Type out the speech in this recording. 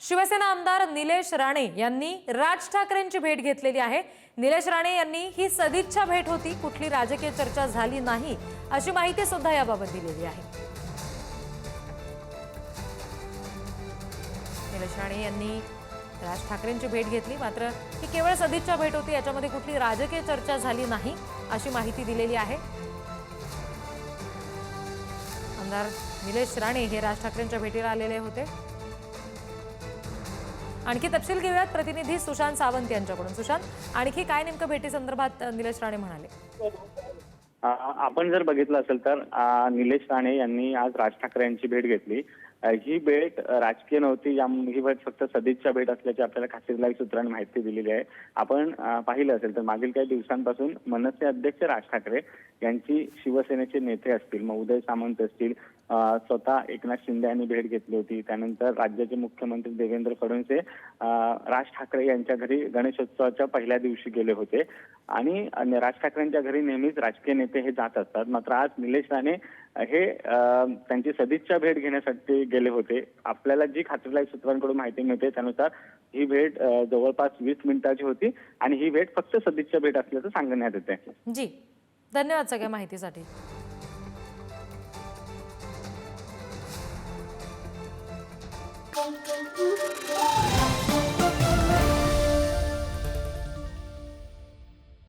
शिवसेना आमदार निलेश राणे यांनी राज ठाकरेंची भेट घेतलेली आहे. निलेश राणे यांनी ही सदिच्छा भेट होती. कुठली राजकीय चर्चा झाली नाही अशी माहिती सुद्धा याबाबत दिलेली आहे. निलेश राणे यांनी राज ठाकरेंची भेट घेतली. मात्र ही केवळ सदिच्छा भेट होती. याच्यामध्ये कुठली राजकीय चर्चा झाली नाही अशी माहिती दिलेली आहे. आमदार निलेश राणे हे राज ठाकरेंच्या भेटीला आलेले होते. आणखी तपशील घेऊयात. प्रतिनिधी सुशांत सावंत यांच्याकडून. सुशांत आणखी काय नेमकं भेटी संदर्भात निलेश राणे म्हणाले? आपण जर बघितलं असेल तर निलेश राणे यांनी आज राज ठाकरे यांची भेट घेतली. ही भेट राजकीय नव्हती. ही भेट फक्त सदिच्छा भेट असल्याची आपल्याला खासदार सूत्रांनी माहिती दिलेली आहे. आपण पाहिलं असेल तर मागील काही दिवसांपासून मनसे अध्यक्ष राज ठाकरे यांची शिवसेनेचे नेते असतील मग उदय सामंत असतील स्वतः एकनाथ शिंदे यांनी भेट घेतली होती. त्यानंतर राज्याचे मुख्यमंत्री देवेंद्र फडणवीस हे राज ठाकरे यांच्या घरी गणेशोत्सवाच्या पहिल्या दिवशी गेले होते. आणि राज ठाकरेंच्या घरी नेहमीच राजकीय नेते हे जात असतात. मात्र आज निलेश राणे हे त्यांची सदिच्छा भेट घेण्यासाठी गेले होते. आपल्याला जी खात्रीलायक सूत्रांकडून माहिती मिळते त्यानुसार ही भेट जवळपास वीस मिनिटाची होती आणि ही भेट फक्त सदिच्छा भेट असल्याचं सांगण्यात येते. जी. धन्यवाद सगळ्या माहितीसाठी.